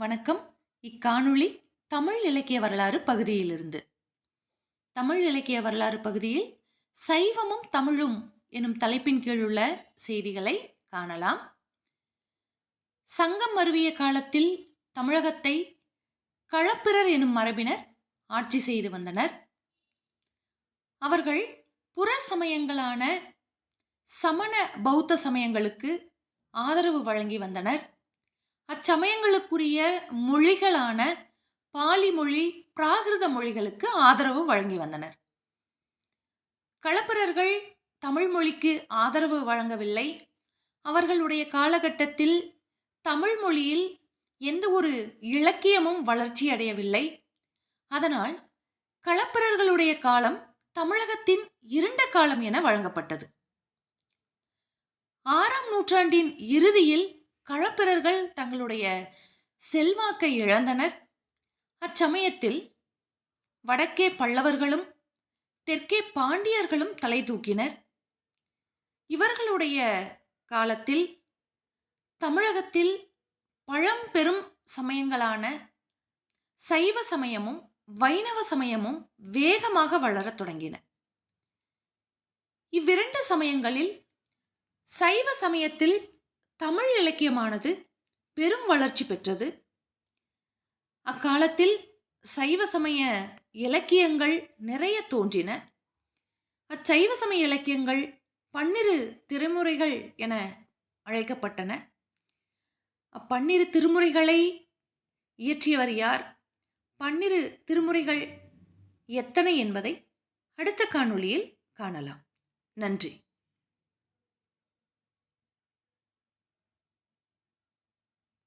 வணக்கம். இக்காணொளி தமிழ் இலக்கிய வரலாறு பகுதியிலிருந்து. தமிழ் இலக்கிய வரலாறு பகுதியில் சைவமும் தமிழும் எனும் தலைப்பின் கீழ் உள்ள செய்திகளை காணலாம். சங்கம் மருவிய காலத்தில் தமிழகத்தை களப்பிரர் எனும் மரபினர் ஆட்சி செய்து வந்தனர். அவர்கள் புற சமயங்களான சமண பௌத்த சமயங்களுக்கு ஆதரவு வழங்கி வந்தனர். அச்சமயங்களுக்குரிய மொழிகளான பாலி மொழி பிராகிருத மொழிகளுக்கு ஆதரவு வழங்கி வந்தனர். களப்பிரர்கள் தமிழ் மொழிக்கு ஆதரவு வழங்கவில்லை. அவர்களுடைய காலகட்டத்தில் தமிழ் மொழியில் எந்த ஒரு இலக்கியமும் வளர்ச்சி அடையவில்லை. அதனால் களப்பிரர்களுடைய காலம் தமிழகத்தின் இருண்ட காலம் என வழங்கப்பட்டது. ஆறாம் நூற்றாண்டின் இறுதியில் களப்பிரர்கள் தங்களுடைய செல்வாக்கை இழந்தனர். அச்சமயத்தில் வடக்கே பல்லவர்களும் தெற்கே பாண்டியர்களும் தலை தூக்கினர். இவர்களுடைய காலத்தில் தமிழகத்தில் பழம்பெரும் சமயங்களான சைவ சமயமும் வைணவ சமயமும் வேகமாக வளரத் தொடங்கின. இவ்விரண்டு சமயங்களில் சைவ சமயத்தில் தமிழ் இலக்கியமானது பெரும் வளர்ச்சி பெற்றது. அக்காலத்தில் சைவ சமய இலக்கியங்கள் நிறைய தோன்றின. அச்சைவ சமய இலக்கியங்கள் பன்னிரு திருமுறைகள் என அழைக்கப்பட்டன. அப்பன்னிரு திருமுறைகளை இயற்றியவர் யார்? பன்னிரு திருமுறைகள் எத்தனை என்பதை அடுத்த காணொளியில் காணலாம். நன்றி.